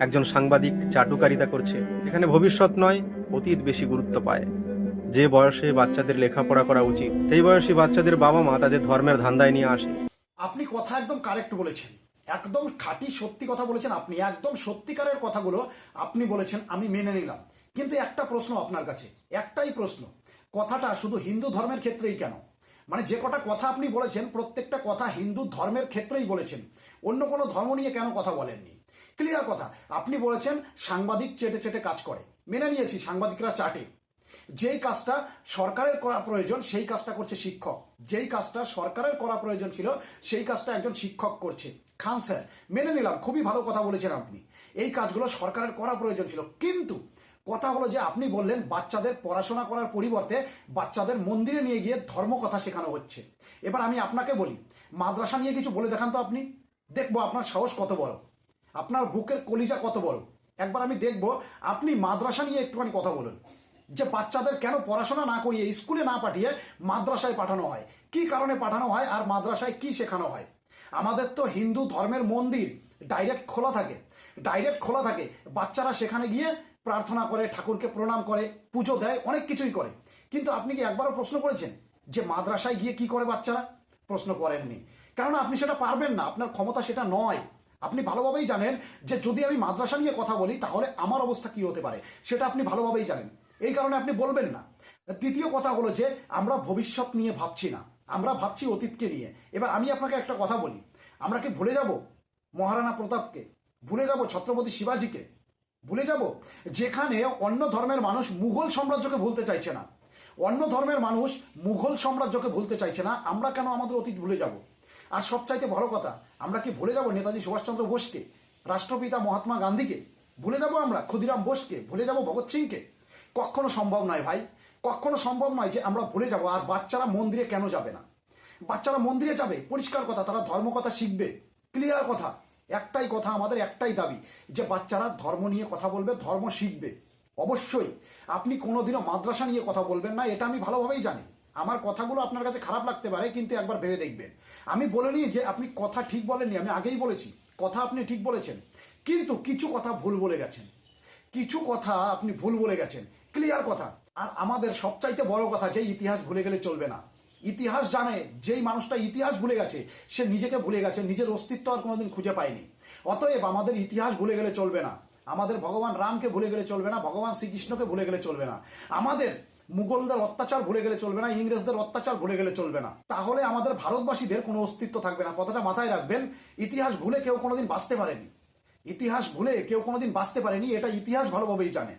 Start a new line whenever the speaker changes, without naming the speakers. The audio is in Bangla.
একজন সাংবাদিক চাটুকারিতা করছে। এখানে ভবিষ্যৎ নয়, অতীত বেশি গুরুত্ব পায়। যে বয়সে বাচ্চাদের লেখাপড়া করা উচিত, সেই বয়সী বাচ্চাদের বাবা মা তাদের ধর্মের ধান্দায় নিয়ে আসে।
আপনি কথা একদম কারেক্ট বলেছেন। একদম খাঁটি সত্যি কথা বলেছেন আপনি। একদম সত্যিকারের কথাগুলো আপনি বলেছেন, আমি মেনে নিলাম। কিন্তু একটা প্রশ্ন আপনার কাছে, একটাই প্রশ্ন। কথাটা শুধু হিন্দু ধর্মের ক্ষেত্রেই কেন? মানে যে কটা কথা আপনি বলেছেন, প্রত্যেকটা কথা হিন্দু ধর্মের ক্ষেত্রেই বলেছেন। অন্য কোনো ধর্ম নিয়ে কেন কথা বলেননি? ক্লিয়ার কথা। আপনি বলেছেন সাংবাদিক চেটে চেটে কাজ করে। মেনে নিয়েছি সাংবাদিকরা চাটে। যেই কাজটা সরকারের করা প্রয়োজন, সেই কাজটা করছে শিক্ষক। যেই কাজটা সরকারের করা প্রয়োজন ছিল, সেই কাজটা একজন শিক্ষক করছে। খান স্যার, মেনে নিলাম, খুবই ভালো কথা বলেছেন আপনি। এই কাজগুলো সরকারের করা প্রয়োজন ছিল। কিন্তু কথা হলো যে আপনি বললেন বাচ্চাদের পড়াশোনা করার পরিবর্তে বাচ্চাদের মন্দিরে নিয়ে গিয়ে ধর্ম কথা শেখানো হচ্ছে। এবার আমি আপনাকে বলি, মাদ্রাসা নিয়ে কিছু বলে দেখান তো আপনি। দেখব আপনার সাহস কত বড়। আপনার বুকের কলিজা কত বড়? একবার আমি দেখব, আপনি মাদ্রাসা নিয়ে একটুখানি কথা বলুন। যে বাচ্চাদের কেন পড়াশোনা না করিয়ে স্কুলে না পাঠিয়ে মাদ্রাসায় পাঠানো হয়? কি কারণে পাঠানো হয় আর মাদ্রাসায় কি শেখানো হয়? আমাদের তো হিন্দু ধর্মের মন্দির ডাইরেক্ট খোলা থাকে। ডাইরেক্ট খোলা থাকে। বাচ্চারা সেখানে গিয়ে প্রার্থনা করে, ঠাকুরকে প্রণাম করে, পুজো দেয়, অনেক কিছুই করে। কিন্তু আপনি কি একবারও প্রশ্ন করেছেন যে মাদ্রাসায় গিয়ে কি করে বাচ্চারা? প্রশ্ন করেননি। কেননা আপনি সেটা পারবেন না, আপনার ক্ষমতা সেটা নয়। আপনি ভালোভাবেই জানেন যে যদি আমি মাদ্রাসা নিয়ে কথা বলি, তাহলে আমার অবস্থা কি হতে পারে? সেটা আপনি ভালোভাবেই জানেন। এই কারণে আপনি বলবেন না। তৃতীয় কথা হলো যে, আমরা ভবিষ্যৎ নিয়ে ভাবছি না। আমরা ভাবছি অতীতকে নিয়ে। এবার আমি আপনাকে একটা কথা বলি। আমরা কি ভুলে যাব মহারানা প্রতাপকে? ভুলে যাব ছত্রপতি শিবাজিকে? ভুলে যাব? যেখানে অন্য ধর্মের মানুষ মুঘল সাম্রাজ্যকে ভুলতে চাইছে না। অন্য ধর্মের মানুষ মুঘল সাম্রাজ্যকে ভুলতে চাইছে না। আমরা কেন আমাদের অতীত ভুলে যাব? আর সবচাইতে বড় কথা, আমরা কি ভুলে যাব নেতাজি সুভাষচন্দ্র বোসকে, রাষ্ট্রপিতা মহাত্মা গান্ধীকে? ভুলে যাব আমরা ক্ষুদিরাম বোসকে? ভুলে যাব ভগৎ সিংকে? কখনো সম্ভব নয় ভাই, কখনো সম্ভব নয় যে আমরা ভুলে যাব আর বাচ্চারা মন্দিরে কেন যাবে না। বাচ্চারা মন্দিরে যাবে, পরিষ্কার কথা, তারা ধর্ম কথা শিখবে ক্লিয়ার কথা, একটাই কথা আমাদের, একটাই দাবি, যে বাচ্চারা ধর্ম নিয়ে কথা বলবে, ধর্ম শিখবে। অবশ্যই, আপনি কোনোদিনও মাদ্রাসা নিয়ে কথা বলবেন না, এটা আমি ভালোভাবেই জানি। আমার কথাগুলো আপনার কাছে খারাপ লাগতে পারে, কিন্তু একবার ভেবে দেখবেন। আমি বলিনি যে আপনি কথা ঠিক বলেননি, আমি আগেই বলেছি, কথা আপনি ঠিক বলেছেন। কিন্তু কিছু কথা ভুল বলে গেছেন। কিছু কথা আপনি ভুল বলে গেছেন। ক্লিয়ার কথা। আর আমাদের সবচাইতে বড় কথা যে ইতিহাস ভুলে গেলে চলবে না। ইতিহাস জানে, যেই মানুষটা ইতিহাস ভুলে গেছে, সে নিজেকে ভুলে গেছে, নিজের অস্তিত্ব আর কোনোদিন খুঁজে পায়নি। অতএব আমাদের ইতিহাস ভুলে গেলে চলবে না। আমাদের ভগবান রামকে ভুলে গেলে চলবে না, ভগবান শ্রীকৃষ্ণকে ভুলে গেলে চলবে না। আমাদের মুঘলদের অত্যাচার ভুলে গেলে চলবে না, ইংরেজদের অত্যাচার ভুলে গেলে চলবে না। তাহলে আমাদের ভারতবাসীদের কোনো অস্তিত্ব থাকবে না। কথাটা মাথায় রাখবেন, ইতিহাস ভুলে কেউ কোনোদিন বাঁচতে পারেনি। ইতিহাস ভুলে কেউ কোনোদিন বাঁচতে পারেনি, এটা ইতিহাস ভালোভাবেই জানে।